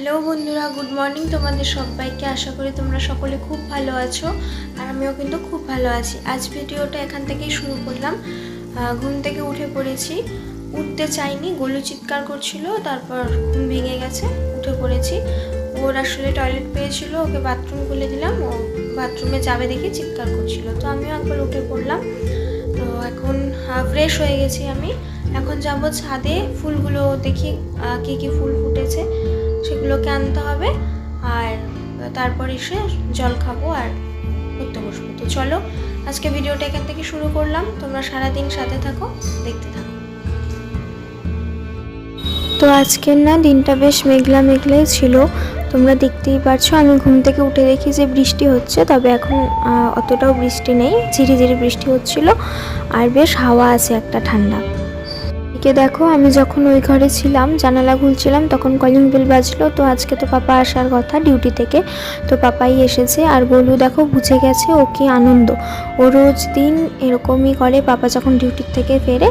Hello বন্ধুরা, good morning তোমাদের সবাইকে। আশা করি তোমরা সকলে খুব ভালো আছো আর আমিও কিন্তু খুব ভালো আছি। আজ ভিডিওটা এখান থেকেই শুরু করলাম। ঘুম থেকে উঠে পড়েছি। উঠতে চাইনি, গলু চিৎকার করছিল, তারপর ঘুম ভেঙে গেছে, উঠে পড়েছি। ওর আসলে টয়লেট পেয়েছিল, ওকে বাথরুম খুলে দিলাম, ও বাথরুমে যাবে দেখে চিৎকার করছিল। তো আমিও একবার উঠে পড়লাম। তো এখন ফ্রেশ হয়ে গেছি আমি। এখন যাব ছাদে, ফুলগুলো দেখি কি কি ফুল ফুটেছে। সেগুলোকে আনতে হবে আর তারপর এসে জল খাব আর পড়তে বসবো। তো চলো, আজকে ভিডিওটা এখান থেকে শুরু করলাম। তোমরা সারাদিন সাথে থাকো, দেখতে থাকো। তো আজকের না, দিনটা বেশ মেঘলা মেঘলাই ছিল। তোমরা দেখতেই পারছ, আমি ঘুম থেকে উঠে দেখি যে বৃষ্টি হচ্ছে, তবে এখন অতটাও বৃষ্টি নেই ঝিরি ঝিরি বৃষ্টি হচ্ছিল। আর বেশ হাওয়া আছে একটা ঠান্ডা। এদিকে দেখো, আমি যখন ওই ঘরে ছিলাম, জানালা খুলছিলাম, তখন কলিং বেল বাজলো। তো আজকে তো পাপা আসার কথা ডিউটি থেকে। তো পাপাই এসেছে আর বলু দেখো, বুঝে গেছে ও কি আনন্দ। ও রোজ দিন এরকমই করে, পাপা যখন ডিউটির থেকে ফেরে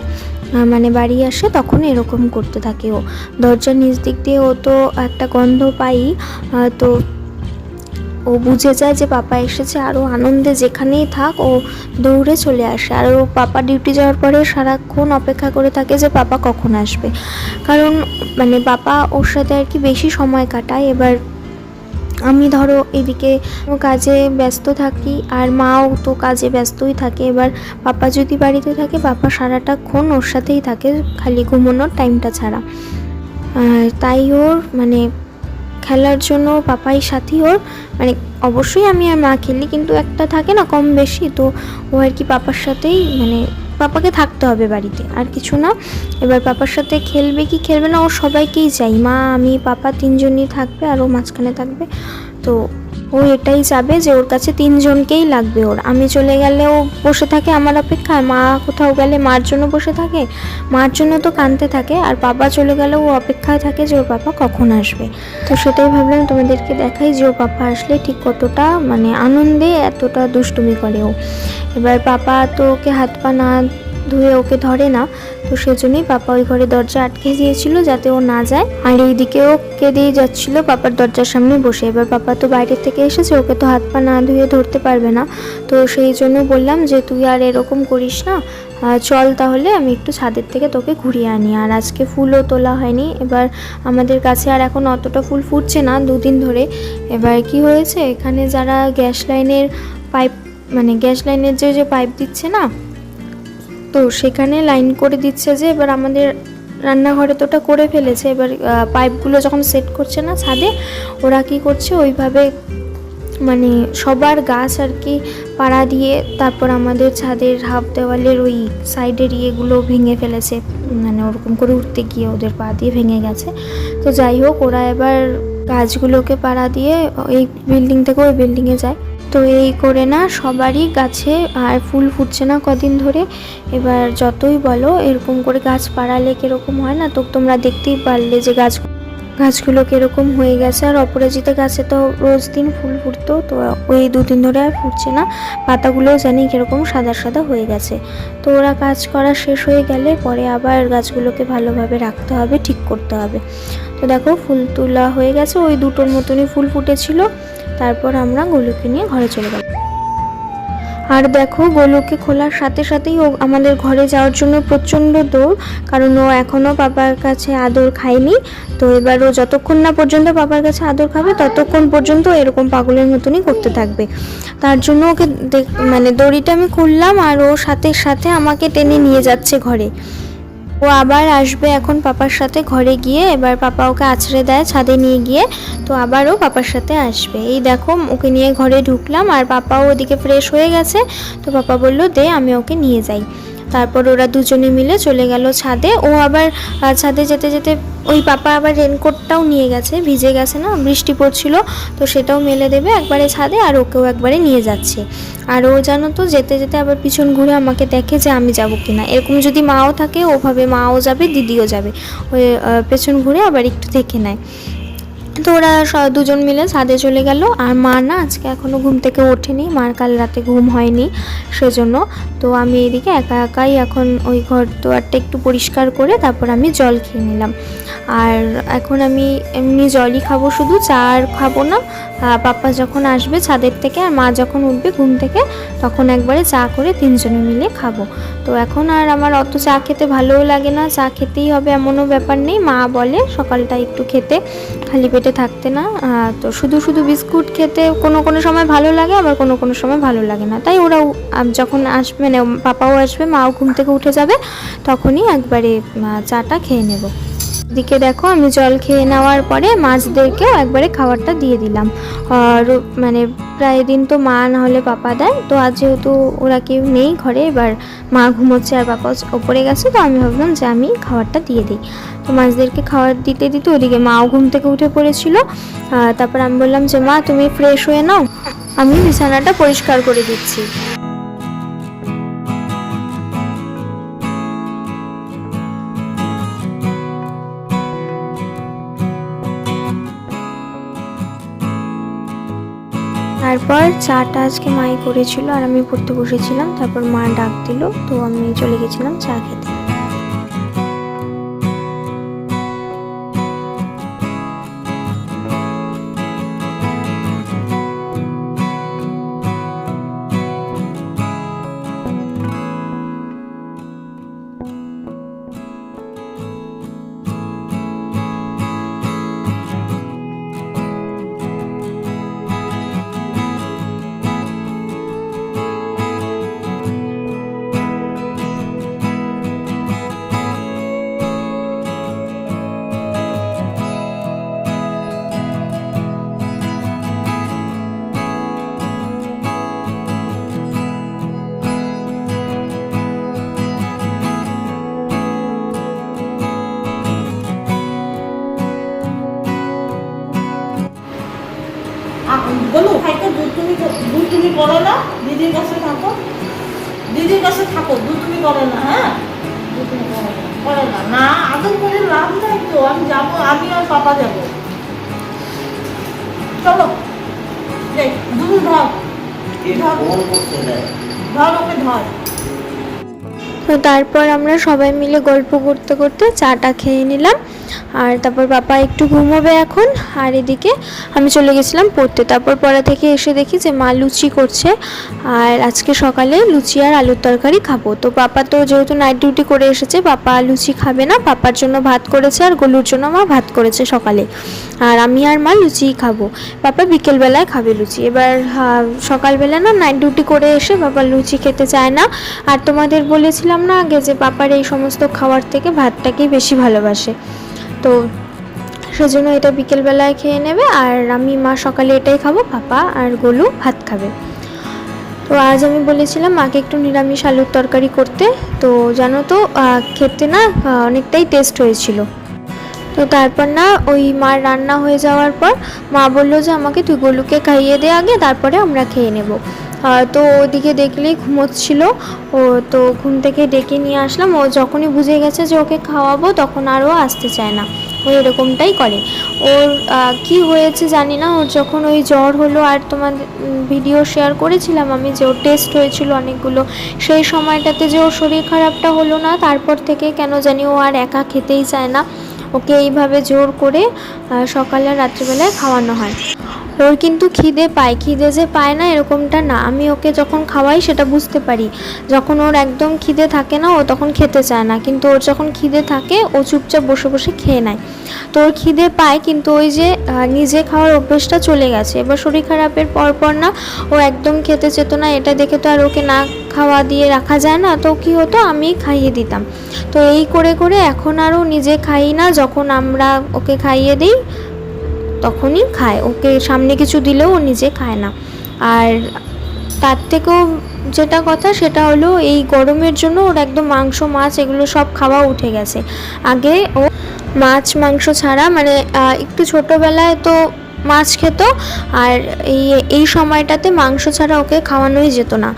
মানে বাড়ি আসে, তখন এরকম করতে থাকে ও। দরজার নিচ দিক দিয়ে ও তো একটা গন্ধ পাই তো ও বুঝে যায় যে পাপা এসেছে আর ও আনন্দে যেখানেই থাক ও দৌড়ে চলে আসে। আর ও পাপা ডিউটি যাওয়ার পরে সারাক্ষণ অপেক্ষা করে থাকে যে পাপা কখন আসবে। কারণ মানে পাপা ওর সাথে আর কি বেশি সময় কাটায়। এবার আমি ধরো এদিকে কাজে ব্যস্ত থাকি আর মাও তো কাজে ব্যস্তই থাকে। এবার পাপা যদি বাড়িতে থাকে, পাপা সারাটাক্ষণ ওর সাথেই থাকে, খালি ঘুমানোর টাইমটা ছাড়া। তাই ওর মানে খেলার জন্য পাপাই সাথী ওর। মানে অবশ্যই আমি আর মা খেলি, কিন্তু একটা থাকে না কম বেশি, তো ও আর কি পাপার সাথেই মানে পাপাকে থাকতে হবে বাড়িতে, আর কিছু না। এবার পাপার সাথে খেলবে কি খেলবে না, ও সবাইকেই চাই। মা, আমি, পাপা তিনজনই থাকবে আর ও মাঝখানে থাকবে। তো ও এটাই চাবে যে ওর কাছে তিনজনকেই লাগবে ওর। আমি চলে গেলে ও বসে থাকে আমার অপেক্ষায়। মা কোথাও গেলে মার জন্য বসে থাকে, মার জন্য তো কাঁদতে থাকে। আর বাবা চলে গেলে ও অপেক্ষায় থাকে যে ওর পাপা কখন আসবে। তো সেটাই ভাবলাম তোমাদেরকে দেখাই যে ও পাপা আসলে ঠিক কতটা মানে আনন্দে এতটা দুষ্টুমি করে ও। এবার পাপা তো ওকে হাত পা না ধুয়ে ওকে ধরে না। তো সেজন্যই পাপা ওই ঘরে দরজা আটকে দিয়েছিল যাতে ও না যায়। আর এইদিকেও কেঁদেই যাচ্ছিল পাপার দরজার সামনে বসে। এবার পাপা তো বাইরে থেকে এসেছে, ওকে তো হাত পা না ধুয়ে ধরতে পারবে না। তো সেই জন্য বললাম যে, তুই আর এরকম করিস না। চল তাহলে, আমি একটু ছাদের থেকে তোকে ঘুরিয়ে আনি। আর আজকে ফুলও তোলা হয়নি। এবার আমাদের কাছে আর এখন অতটা ফুল ফুটছে না, দুদিন ধরে। এবার কি হয়েছে? এখানে যারা গ্যাস লাইনের পাইপ মানে গ্যাস লাইনের যে যে পাইপ দিচ্ছে না তো সেখানে লাইন করে দিচ্ছে যে, এবার আমাদের রান্নাঘরে তো ওটা করে ফেলেছে, এবার পাইপগুলো যখন সেট করছে না ছাদে, ওরা কি করছে, ওইভাবে মানে সবার গাছ আর কি পাড়া দিয়ে তারপর আমাদের ছাদের হাফ দেওয়ালের ওই সাইডের ইয়েগুলো ভেঙে ফেলেছে মানে ওরকম করে উঠতে গিয়ে ওদের পা দিয়ে ভেঙে গেছে। তো যাই হোক, ওরা এবার গাছগুলোকে পাড়া দিয়ে এই বিল্ডিং থেকে ওই বিল্ডিংয়ে যায়। তো এই করে না সবারই গাছে আর ফুল ফুটছে না কদিন ধরে। এবার যতই বলো, এরকম করে গাছ পাড়ালে কীরকম হয় না? তো তোমরা দেখতেই পারলে যে গাছ, গাছগুলো কীরকম হয়ে গেছে। আর অপরাজিতা গাছে তো রোজ দিন ফুল ফুটতো, তো ওই দুদিন ধরে আর ফুটছে না। পাতাগুলোও জানি কীরকম সাদা সাদা হয়ে গেছে। তো ওরা কাজ করা শেষ হয়ে গেলে পরে আবার গাছগুলোকে ভালোভাবে রাখতে হবে, ঠিক করতে হবে। তো দেখো ফুল তোলা হয়ে গেছে। ওই দুটোর মতনই ফুল ফুটেছিল। তারপর আমরা গোলুকে নিয়ে ঘরে চলে গেলাম। আর দেখো, গোলুকে খোলার সাথে সাথেই ও আমাদের ঘরে যাওয়ার জন্য প্রচণ্ড দৌড়, কারণ ও এখনও বাবার কাছে আদর খায়নি। তো এবার ও যতক্ষণ না পর্যন্ত বাবার কাছে আদর খাবে, ততক্ষণ পর্যন্ত এরকম পাগলের মতনই করতে থাকবে। তার জন্য ওকে মানে দড়িটা আমি খুললাম আর ও সাথে সাথে আমাকে টেনে নিয়ে যাচ্ছে ঘরে। ও আবার আসবে এখন পাপার সাথে ঘরে গিয়ে, এবার পাপা ওকে আছড়ে দেয় ছাদে নিয়ে গিয়ে, তো আবারও পাপার সাথে আসবে। এই দেখো, ওকে নিয়ে ঘরে ঢুকলাম আর পাপাও ওদিকে ফ্রেশ হয়ে গেছে, তো পাপা বলল, দে, আমি ওকে নিয়ে যাই। তারপর ওরা দুজনে মিলে চলে গেল ছাদে। ও আবার ছাদে যেতে যেতে ওই পাপা আবার রেনকোটটাও নিয়ে গেছে, ভিজে গেছে না, বৃষ্টি পড়ছিল, তো সেটাও মেলে দেবে একবারে ছাদে আর ওকেও একবারে নিয়ে যাচ্ছে। আর ও জানো তো, যেতে যেতে আবার পিছন ঘুরে আমাকে দেখে যে আমি যাব কিনা। এরকম যদি মাও থাকে, ওভাবে মাও যাবে, দিদিও যাবে। ওই পেছন ঘুরে আবার একটু দেখে নেয়। তো ওরা দুজন মিলে ছাদে চলে গেল। আর মা না আজকে এখনও ঘুম থেকে ওঠেনি, মার কাল রাতে ঘুম হয়নি সেজন্য। তো আমি এদিকে একা একাই এখন ওই ঘর দুয়ারটা একটু পরিষ্কার করে তারপর আমি জল খেয়ে নিলাম। আর এখন আমি এমনি জলই খাব, শুধু চা আর খাব না। পাপ্পা যখন আসবে ছাদের থেকে আর মা যখন উঠবে ঘুম থেকে, তখন একবারে চা করে তিনজনে মিলে খাব। তো এখন আর আমার অত চা খেতে ভালোও লাগে না, চা খেতেই হবে এমনও ব্যাপার নেই। মা বলে সকালটা একটু খেতে, খালি পেটে থাকতে না তো শুধু শুধু বিস্কুট খেতে কোনো কোনো সময় ভালো লাগে, আবার কোনো কোনো সময় ভালো লাগে না। তাই ওরাও যখন আসবে মানে পাপাও আসবে, মাও ঘুম থেকে উঠে যাবে, তখনই একবারে চাটা খেয়ে নেব। দিকে দেখো, আমি জল খেয়ে নেওয়ার পরে মাছদেরকেও একবারে খাবারটা দিয়ে দিলাম। আর মানে প্রায় দিন তো মা না হলে পাপা দেয়, তো আজ যেহেতু ওরা কেউ নেই ঘরে, এবার মা ঘুমোচ্ছে আর পাপা ওপরে গেছে, তো আমি ভাবলাম যে আমি খাবারটা দিয়ে দিই। তো মাছদেরকে খাবার দিতে দিতে ওদিকে মাও ঘুম থেকে উঠে পড়েছিল। তারপর আমি বললাম যে, মা, তুমি ফ্রেশ হয়ে নাও, আমি বিছানাটা পরিষ্কার করে দিচ্ছি। তারপর চাটা আজকে মাই করেছিল আর আমি পড়তে বসেছিলাম, তারপর মা ডাক দিল, তো আমি চলে গেছিলাম চা খেতে। আমি যাব আমি আর পাপা যাব চলো দুধ ধর তারপর আমরা সবাই মিলে গল্প করতে করতে চাটা খেয়ে নিলাম। আর তারপর বাবা একটু ঘুমোবে এখন, আর এদিকে আমি চলে গেছিলাম পড়তে। তারপর পড়া থেকে এসে দেখি যে মা লুচি করছে, আর আজকে সকালে লুচি আর আলুর তরকারি খাব। তো পাপা তো যেহেতু নাইট ডিউটি করে এসেছে পাপা লুচি খাবে না, পাপার জন্য ভাত করেছে আর গলুর জন্য মা ভাত করেছে সকালে। আর আমি আর মা লুচিই খাব। পাপা বিকেলবেলায় খাবে লুচি। এবার সকালবেলা না নাইট ডিউটি করে এসে বাবা লুচি খেতে চায় না। আর তোমাদের বলেছিলাম না আগে যে পাপার এই সমস্ত খাওয়ার থেকে ভাতটাকেই বেশি ভালোবাসে। তো সেজন্য এটা বিকেলবেলায় খেয়ে নেবে আর আমি মা সকালে এটাই খাব, পাপা আর গোলু ভাত খাবে। তো আজ আমি বলেছিলাম মাকে একটু নিরামিষ আলুর তরকারি করতে, তো জানো তো খেতে না অনেকটাই টেস্ট হয়েছিল। তো তারপর না ওই মার রান্না হয়ে যাওয়ার পর মা বলল যে আমাকে তুই গোলুকে খাইয়ে দে আগে, তারপরে আমরা খেয়ে নেব। তো ওদিকে দেখলেই ঘুমোচ্ছিল। ও তো ঘুম থেকে ডেকে নিয়ে আসলাম। ও যখনই বুঝে গেছে যে ওকে খাওয়াবো, তখন আর ও আসতে চায় না। ও এরকমটাই করে। ওর কি হয়েছে জানি না। ওর যখন ওই জ্বর হলো আর তোমার ভিডিও শেয়ার করেছিলাম আমি যে ওর টেস্ট হয়েছিল অনেকগুলো, সেই সময়টাতে যে ওর শরীর খারাপটা হলো না, তারপর থেকে কেন জানি ও আর একা খেতেই চায় না। ওকে এইভাবে জোর করে সকালে রাত্রিবেলায় খাওয়ানো হয়। ওর কিন্তু খিদে পায়, খিদে যে পায় না এরকমটা না। আমি ওকে যখন খাওয়াই সেটা বুঝতে পারি। যখন ওর একদম খিদে থাকে না, ও তখন খেতে চায় না। কিন্তু ওর যখন খিদে থাকে, ও চুপচাপ বসে বসে খেয়ে নেয়। তো ওর খিদে পায়, কিন্তু ওই যে নিজে খাওয়ার অভ্যেসটা চলে গেছে। এবার শরীর খারাপের পর পর না, ও একদম খেতে চেত না এটা দেখে তো আর ওকে না খাওয়া দিয়ে রাখা যায় না। তো কি হতো? আমি খাইয়ে দিতাম। তো এই করে করে এখন আরও নিজে খাই না যখন আমরা ওকে খাইয়ে দিই, তখনই খায়। ওকে সামনে কিছু দিলেও ও নিজে খায় না। আর তার থেকেও যেটা কথা, সেটা হলো এই গরমের জন্য ওর একদম মাংস, মাছ এগুলো সব খাওয়া উঠে গেছে। আগে ও মাছ, মাংস ছাড়া মানে একটু ছোটোবেলায় তো মাছ খেত, আর এই এই সময়টাতে মাংস ছাড়া ওকে খাওয়ানোই যেত না।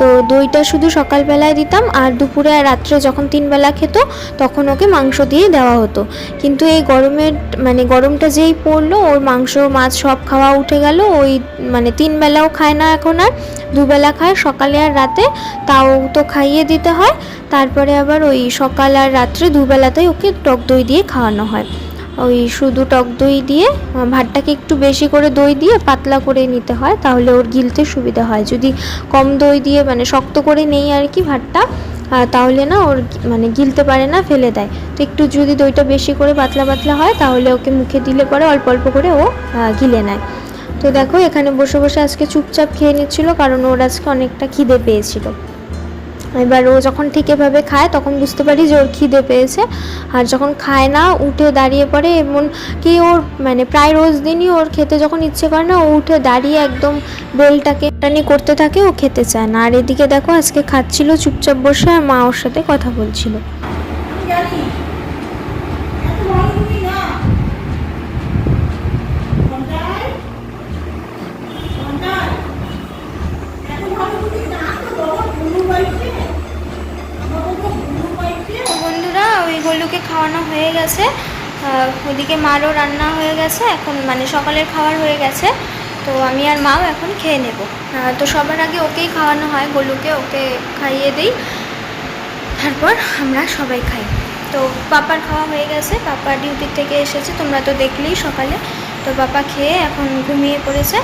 তো দইটা শুধু সকালবেলায় দিতাম, আর দুপুরে আর রাত্রে যখন তিন বেলা খেত, তখন ওকে মাংস দিয়ে দেওয়া হতো। কিন্তু এই গরমের মানে গরমটা যেই পড়ল, ওর মাংস, মাছ সব খাওয়া উঠে গেল। ওই মানে তিন বেলাও খায় না এখন আর দুবেলা খায় সকালে আর রাতে, তাও তো খাইয়ে দিতে হয়। তারপরে আবার ওই সকাল আর রাত্রে দুবেলাতেই ওকে টক দই দিয়ে খাওয়ানো হয়। ওই শুধু টক দই দিয়ে ভাতটাকে একটু বেশি করে দই দিয়ে পাতলা করে নিতে হয়, তাহলে ওর গিলতে সুবিধা হয়। যদি কম দই দিয়ে মানে শক্ত করে নেই আর কি ভাতটা তাহলে না ওর মানে গিলতে পারে না, ফেলে দেয়। তো একটু যদি দইটা বেশি করে পাতলা পাতলা হয়, তাহলে ওকে মুখে দিলে পরে অল্প অল্প করে ও গিলে নেয়। তো দেখো, এখানে বসে বসে আজকে চুপচাপ খেয়ে নিচ্ছিল, কারণ ওর আজকে অনেকটা খিদে পেয়েছিল। এবার ও যখন ঠিক এভাবে খায়, তখন বুঝতে পারি যে ওর খিদে পেয়েছে। আর যখন খায় না উঠে দাঁড়িয়ে পড়ে, এমন কি ওর মানে প্রায় রোজ দিনই ওর খেতে যখন ইচ্ছে করে না, ও উঠে দাঁড়িয়ে একদম বেলটাকে টানি করতে থাকে, ও খেতে চায় না। আর এদিকে দেখো, আজকে খাচ্ছিল, চুপচাপ বসে, আর মা ওর সাথে কথা বলছিল। হয়ে গেছে। ওদিকে মারও রান্না হয়ে গেছে। এখন মানে সকালের খাবার হয়ে গেছে। তো আমি আর মাও এখন খেয়ে নেব। তো সবার আগে ওকেই খাওয়ানো হয়। গোলুকে ওকে খাইয়ে দিই। তারপর আমরা সবাই খাই। তো পাপার খাওয়া হয়ে গেছে। পাপা ডিউটি থেকে এসেছে। তোমরা তো দেখলেই সকালে। তো পাপা খেয়ে এখন ঘুমিয়ে পড়েছে।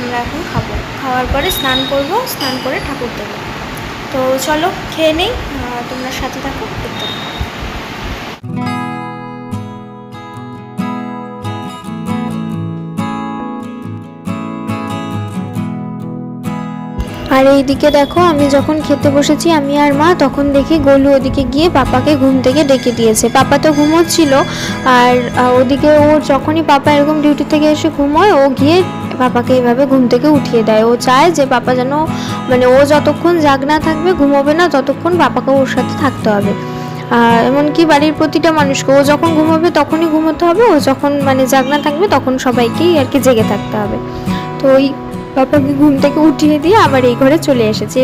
আমরা এখন খাব। খাওয়ার পরে স্নান করব। স্নান করে ঠাকুর দেবো তো চলো, খেয়ে নেই। তোমরা সাথে থাকো। দেখতে আর এইদিকে দেখো, আমি যখন খেতে বসেছি, আমি আর মা তখন দেখি গোলু ওদিকে গিয়ে পাপাকে ঘুম থেকে ডেকে দিয়েছে। পাপা তো ঘুমোচ্ছিল, আর ওদিকে ও যখনই পাপা এরকম ডিউটি থেকে এসে ঘুমোয়, ও গিয়ে পাপাকে এইভাবে ঘুম থেকে উঠিয়ে দেয়। ও চায় যে পাপা যেন মানে ও যতক্ষণ জাগনা থাকবে, ঘুমোবে না, ততক্ষণ পাপাকে ওর সাথে থাকতে হবে। আর এমনকি বাড়ির প্রতিটা মানুষকে, ও যখন ঘুমোবে তখনই ঘুমোতে হবে, ও যখন মানে জাগনা থাকবে, তখন সবাইকেই আর কি জেগে থাকতে হবে। তো ওই পাপাকে ঘুম থেকে উঠিয়ে দিয়ে আবার এই ঘরে চলে এসেছে।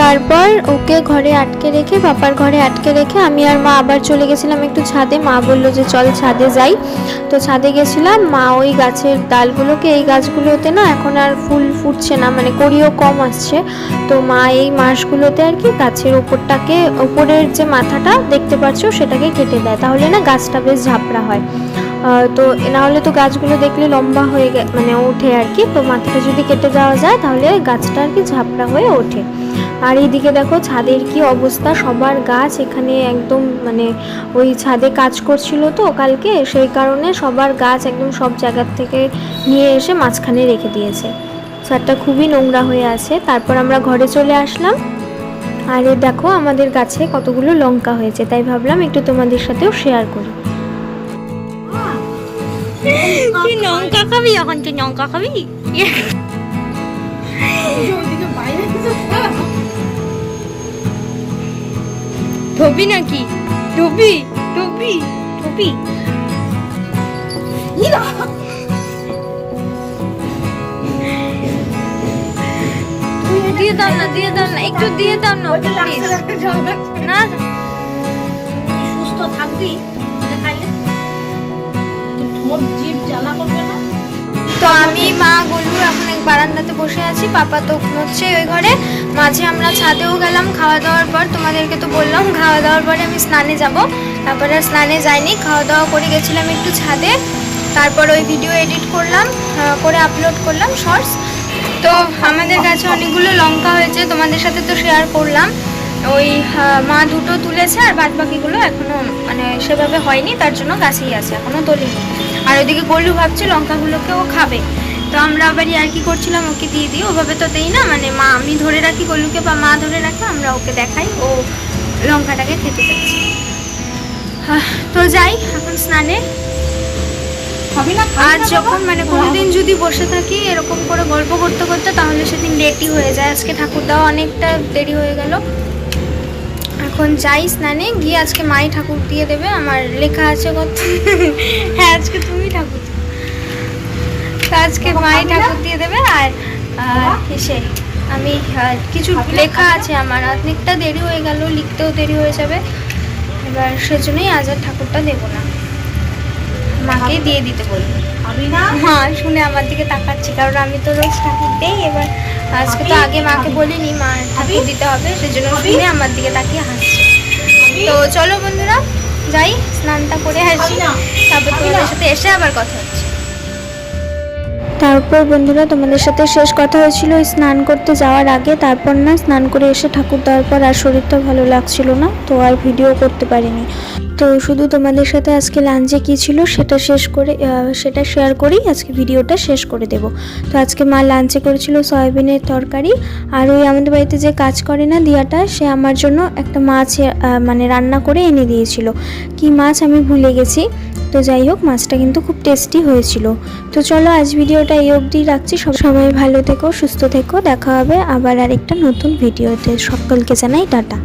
তারপর ওকে ঘরে আটকে রেখে পাপার ঘরে আটকে রেখে আমি আর মা আবার চলে গেছিলাম একটু ছাদে। মা বলল যে, চল ছাদে যাই। তো ছাদে গেছিলাম। মা ওই গাছের ডালগুলোকে, এই গাছগুলোতে না এখন আর ফুল ফুটছে না মানে কড়িও কম আসছে। তো মা এই মাসগুলোতে আর কি গাছের ওপরটাকে ওপরের যে মাথাটা দেখতে পাচ্ছ সেটাকে কেটে দেয়। তাহলে না গাছটা বেশ ঝাপড়া হয়। তো না হলে তো গাছগুলো দেখলে লম্বা হয়ে মানে ওঠে আর কি। তো মাথাটা যদি কেটে যাওয়া যায়, তাহলে গাছটা আর কি ঝাপড়া হয়ে ওঠে। আর এইদিকে দেখো ছাদের কি অবস্থা। সবার গাছ এখানে একদম মানে ওই ছাদে কাজ করছিল তো কালকে। সেই কারণে সবার গাছ একদম সব জায়গার থেকে নিয়ে এসে মাঝখানে রেখে দিয়েছে। ছাদটা খুবই নোংরা হয়ে আছে। তারপর আমরা ঘরে চলে আসলাম। আর দেখো আমাদের গাছে কতগুলো লঙ্কা হয়েছে। তাই ভাবলাম একটু তোমাদের সাথেও শেয়ার করি। লঙ্কা খাবি? এখন তুই লঙ্কা খাবি? ধোবি নাকি? ধোবি ধোবি ধোবি। দিয়ে দাও না দিয়ে দাও না একটু দিয়ে দাও না। না সুস্থ থাকবি। তো আমি, মা গলু এখন এক বারান্দাতে বসে আছি। পাপা তো ঘুমোচ্ছে ওই ঘরে। মাঝে আমরা ছাদেও গেলাম খাওয়া দাওয়ার পর তোমাদেরকে তো বললাম খাওয়া দাওয়ার পরে আমি স্নানে যাব। তারপরে স্নানে যাইনি খাওয়া দাওয়া করে গেছিলাম একটু ছাদে। তারপর ওই ভিডিও এডিট করলাম করে আপলোড করলাম শর্টস তো আমাদের কাছে অনেকগুলো লঙ্কা হয়েছে, তোমাদের সাথে তো শেয়ার করলাম। ওই মা দুটো তুলেছে আর বাদ বাকিগুলো এখনও মানে সেভাবে হয়নি, তার জন্য গাছেই আছে, এখনও তোলেনি। আর ওইদিকে গলু ভাবছে লঙ্কাগুলোকে ও খাবে। তো আমরা আবার আর কি করছিলাম ওকে দিয়ে দিই। ওভাবে তো দেই না মানে মা আমি ধরে রাখি গলুকে বা মা ধরে রাখে আমরা ওকে দেখাই ও লঙ্কাটাকে খেতে পেরেছে তো যাই এখন স্নানে। না আর যখন মানে কোনোদিন যদি বসে থাকি এরকম করে গল্প করতে করতে তাহলে সেদিন লেটই হয়ে যায়। আজকে ঠাকুরদাও অনেকটা দেরি হয়ে গেল। এখন যাই স্নানে গিয়ে আজকে মাই ঠাকুর দিয়ে দেবে আমার লেখা আছে কত হ্যাঁ আজকে তুমি ঠাকুর তো আজকে মাই ঠাকুর দিয়ে দেবে আর এসে আমি কিছু লেখা আছে আমার। অনেকটা দেরি হয়ে গেল লিখতেও দেরি হয়ে যাবে। এবার সেজন্যই আজ আর ঠাকুরটা দেবো না। মাকেই দিয়ে দিতে বলব। মা শুনে আমার দিকে তাকাচ্ছি কারণ আমি তো রোজ ঠাকুর দেই এবার। আজকে তো আগে মাকে বলিনি মা ঠাকুর দিতে হবে সেজন্য শুনে আমার দিকে তাকিয়ে হাসছে। তো চলো বন্ধুরা যাই স্নানটা করে আসি। তারপর তোমাদের সাথে এসে আবার কথা হচ্ছে। তারপর বন্ধুরা তোমাদের সাথে শেষ কথা হয়েছিল ওই স্নান করতে যাওয়ার আগে। তারপর না স্নান করে এসে ঠাকুর দেওয়ার পর আর শরীরটা ভালো লাগছিল না তো আর ভিডিও করতে পারিনি। তো শুধু তোমাদের সাথে আজকে লাঞ্চে কী ছিল সেটা শেষ করে সেটা শেয়ার করেই আজকে ভিডিওটা শেষ করে দেব। তো আজকে মা লাঞ্চে করেছিল সয়াবিনের তরকারি, আর ওই আমাদের বাড়িতে যে কাজ করে না দিয়াটা, সে আমার জন্য একটা মাছ মানে রান্না করে এনে দিয়েছিল। কি মাছ আমি ভুলে গেছি। তো যাই হোক, মাছটা কিন্তু খুব টেস্টি হয়েছিল। তো চলো আজ ভিডিওটা এই অবধি রাখছি। সব সময় ভালো থেকো, সুস্থ থেকো। দেখা হবে আবার আরেকটা নতুন ভিডিওতে সকলকে জানাই টাটা।